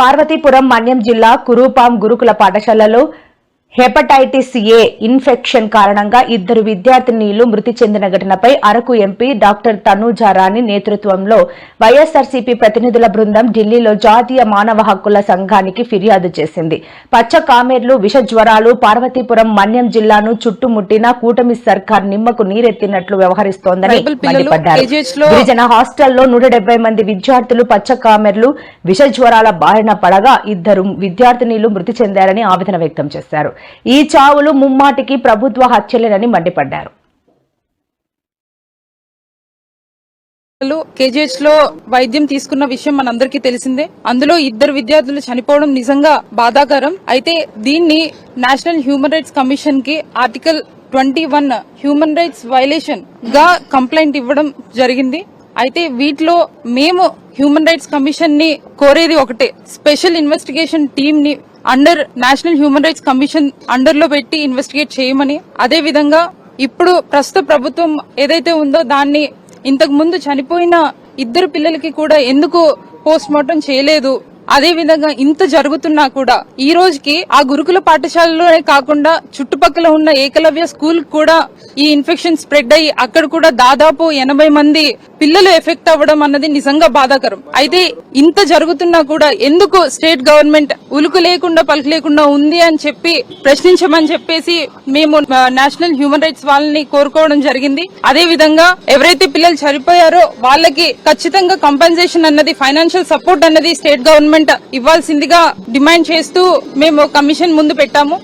పార్వతీపురం మన్యం జిల్లా కురూపాం గురుకుల పాఠశాలలో హెపటైటిస్ ఏ ఇన్ఫెక్షన్ కారణంగా ఇద్దరు విద్యార్థినీలు మృతి చెందిన ఘటనపై అరకు ఎంపీ డాక్టర్ తనూజా రాణి నేతృత్వంలో వైఎస్ఆర్సీపీ ప్రతినిధుల బృందం ఢిల్లీలో జాతీయ మానవ హక్కుల సంఘానికి ఫిర్యాదు చేసింది. పచ్చ కామెర్లు విష జ్వరాలు పార్వతీపురం మన్యం జిల్లాను చుట్టుముట్టిన కూటమి సర్కార్ నిమ్మకు నీరెత్తినట్లు వ్యవహరిస్తోందని మండిపడ్డారు. గిరిజన హాస్టల్లో నూట డెబ్బై మంది విద్యార్థులు పచ్చ కామెర్లు విష జ్వరాల బారిన పడగా ఇద్దరు విద్యార్థినీలు మృతి చెందారని ఆవేదన వ్యక్తం చేశారు. ఈ చావులు ముమ్మాటికి ప్రభుత్వ హత్యలేనని మండిపడ్డారు. కేజీహెచ్లో వైద్యం తీసుకున్న విషయం మనందరికీ తెలిసిందే. అందులో ఇద్దరు విద్యార్థులు చనిపోవడం నిజంగా బాధాకరం. అయితే దీన్ని నేషనల్ హ్యూమన్ రైట్స్ కమిషన్కి article twenty one human rights వైలేషన్గా complaint ఇవ్వడం జరిగింది. అయితే వీటిలో మేము హ్యూమన్ రైట్స్ కమిషన్ని కోరేది ఒకటే. స్పెషల్ ఇన్వెస్టిగేషన్ టీమ్ని under national human rights commission అండర్లో పెట్టి ఇన్వెస్టిగేట్ చేయమని. అదే విధంగా ఇప్పుడు ప్రస్తుత ప్రభుత్వం ఏదైతే ఉందో దాన్ని ఇంతకు ముందు చనిపోయిన ఇద్దరు పిల్లలకి కూడా ఎందుకు పోస్ట్ మార్టం చేయలేదు? అదే విధంగా ఇంత జరుగుతున్నా కూడా ఈ రోజుకి ఆ గురుకుల పాఠశాలలోనే కాకుండా చుట్టుపక్కల ఉన్న ఏకలవ్య స్కూల్ కూడా ఈ ఇన్ఫెక్షన్ స్ప్రెడ్ అయ్యి అక్కడ కూడా దాదాపు ఎనభై మంది పిల్లలు ఎఫెక్ట్ అవ్వడం అన్నది నిజంగా బాధాకరం. అయితే ఇంత జరుగుతున్నా కూడా ఎందుకు స్టేట్ గవర్నమెంట్ ఉలుకు లేకుండా పలుకు లేకుండా ఉంది అని చెప్పి ప్రశ్నించమని చెప్పేసి మేము నేషనల్ హ్యూమన్ రైట్స్ వాళ్ళని కోరుకోవడం జరిగింది. అదే విధంగా ఎవరైతే పిల్లలు చనిపోయారో వాళ్ళకి ఖచ్చితంగా కంపెన్సేషన్ అన్నది ఫైనాన్షియల్ సపోర్ట్ అన్నది స్టేట్ గవర్నమెంట్ గవర్నమెంట్ ఇవ్వాల్సిందిగా డిమాండ్ చేస్తూ మేము కమిషన్ ముందు పెట్టాము.